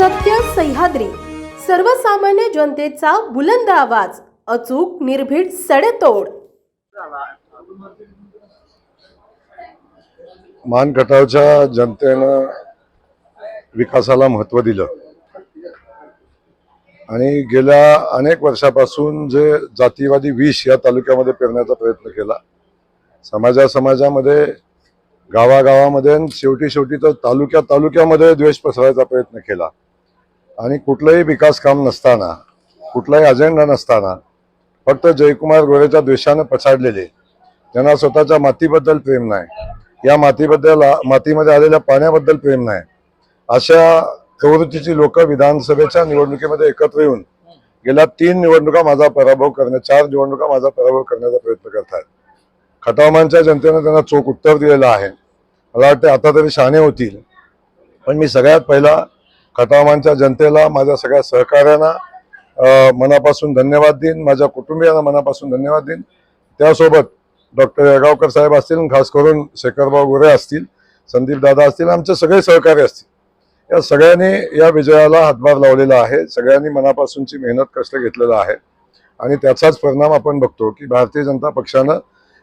सत्य सह्याद्री. सर्वसामान्य जनतेचा बुलंद आवाज अचूक निर्भीड सडेतोड. मान गटावच्या जनतेनं विकासाला महत्त्व दिलं. आणि गेल्या अनेक वर्षापासून जे जातीवादी विष या तालुक्यामध्ये पेरण्याचा प्रयत्न केला समाजा समाजामध्ये गावागावामध्ये शेवटी शेवटी तर तालुक्या तालुक्यामध्ये द्वेष पसरायचा प्रयत्न केला. आणि कुठलंही विकास काम नसताना कुठलाही अजेंडा नसताना फक्त जयकुमार गोरेच्या द्वेषानं पछाडलेले. त्यांना स्वतःच्या मातीबद्दल प्रेम नाही. या मातीबद्दल मातीमध्ये आलेल्या पाण्याबद्दल प्रेम नाही. अशा प्रवृत्तीची लोक विधानसभेच्या निवडणुकीमध्ये एकत्र येऊन गेल्या तीन निवडणुका माझा पराभव करण्या चार निवडणुका माझा पराभव करण्याचा प्रयत्न करतात. खटावमानच्या जनतेनं त्यांना चोख उत्तर दिलेलं आहे. मला वाटते आता तरी शहाणे होतील. पण मी सगळ्यात पहिला खटावमानच्या जनतेला माझ्या सगळ्या सहकार्यांना मनापासून धन्यवाद देईन. माझ्या कुटुंबियांना मनापासून धन्यवाद देईन. त्यासोबत डॉक्टर येळगावकर साहेब असतील खास करून शेखरभाऊ गोरे असतील संदीप दादा असतील आमचे सगळे सहकारी असतील. या सगळ्यांनी या विजयाला हातभार लावलेला आहे. सगळ्यांनी मनापासूनची मेहनत कष्ट घेतलेला आहे. आणि त्याचाच परिणाम आपण बघतो की भारतीय जनता पक्षानं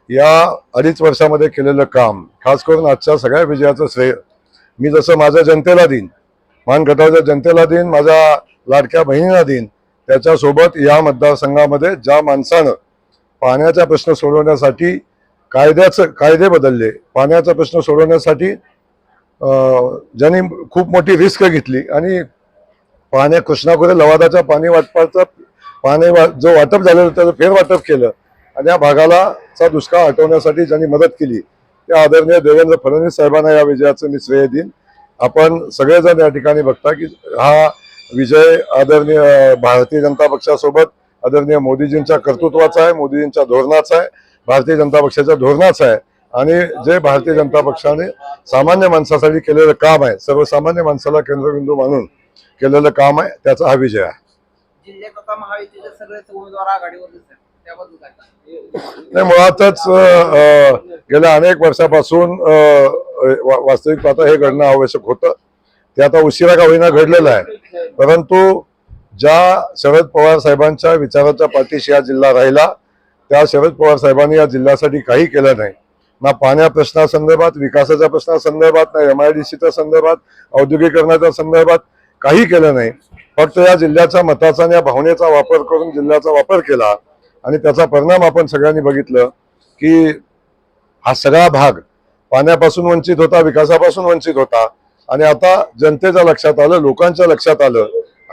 या अडीच वर्षामध्ये केलेलं काम खास करून आजच्या सगळ्या विजयाचं श्रेय मी जसं माझ्या जनतेला देईन मान गटाच्या जनतेला देईन माझ्या लाडक्या बहिणीला देईन. त्याच्यासोबत या मतदारसंघामध्ये ज्या माणसानं पाण्याचा प्रश्न सोडवण्यासाठी कायद्याचं कायदे बदलले पाण्याचा प्रश्न सोडवण्यासाठी ज्यांनी खूप मोठी रिस्क घेतली आणि पाण्या कृष्णाखोरे लवादाच्या पाणी वाटपाचं पाणी वा जो वाटप झालेलं त्याचं फेरवाटप केलं आणि या भागाला चा दुष्काळ हटवण्यासाठी ज्यांनी मदत केली. त्या आदरणीय देवेंद्र फडणवीस साहेबांना या विजयाचं मी श्रेय देईन. आपण सगळेजण या ठिकाणी बघता की हा विजय आदरणीय भारतीय जनता पक्षासोबत आदरणीय मोदीजींच्या कर्तृत्वाचा आहे मोदीजींच्या धोरणाचा आहे भारतीय जनता पक्षाच्या धोरणाचा आहे. आणि जे भारतीय जनता पक्षाने सामान्य माणसासाठी केलेलं काम आहे सर्वसामान्य माणसाला केंद्रबिंदू मानून केलेलं काम आहे त्याचा हा विजय आहे. नाही मुळातच गेल्या अनेक वर्षापासून वास्तविक पाहता हे घडणं आवश्यक होतं. ते आता उशिरा का होईना घडलेलं आहे. परंतु ज्या शरद पवार साहेबांच्या विचाराच्या पाठीशी हा जिल्हा राहिला त्या शरद पवार साहेबांनी या जिल्ह्यासाठी काही केलं नाही. ना पाण्या प्रश्नासंदर्भात विकासाच्या प्रश्नासंदर्भात ना एम आय डी सीच्या संदर्भात औद्योगिकरणाच्या संदर्भात काही केलं नाही. फक्त या जिल्ह्याच्या मताचा आणि या भावनेचा वापर करून जिल्ह्याचा वापर केला आणि त्याचा परिणाम आपण सगळ्यांनी बघितलं की हा सगळा भाग पाण्यापासून वंचित होता विकासापासून वंचित होता. आणि आता जनतेच्या लक्षात आलं लोकांच्या लक्षात आलं.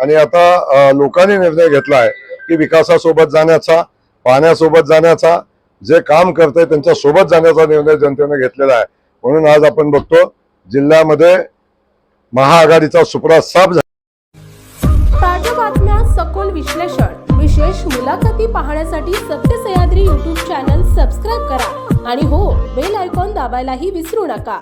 आणि आता लोकांनी निर्णय घेतलाय की विकासासोबत जाण्याचा पाण्यासोबत जाण्याचा जे काम करते त्यांच्यासोबत जाण्याचा निर्णय जनतेने घेतलेला आहे. म्हणून आज आपण बघतो जिल्ह्यामध्ये महाआघाडीचा सुपडा साफ झाला. ताज्या बातम्या सखोल विश्लेषण विशेष मुलाखती पाहण्यासाठी सत्य सह्याद्री युट्यूब चॅनल सबस्क्राईब करा. आणि हो बेल आयकॉन दाबायलाही विसरू नका.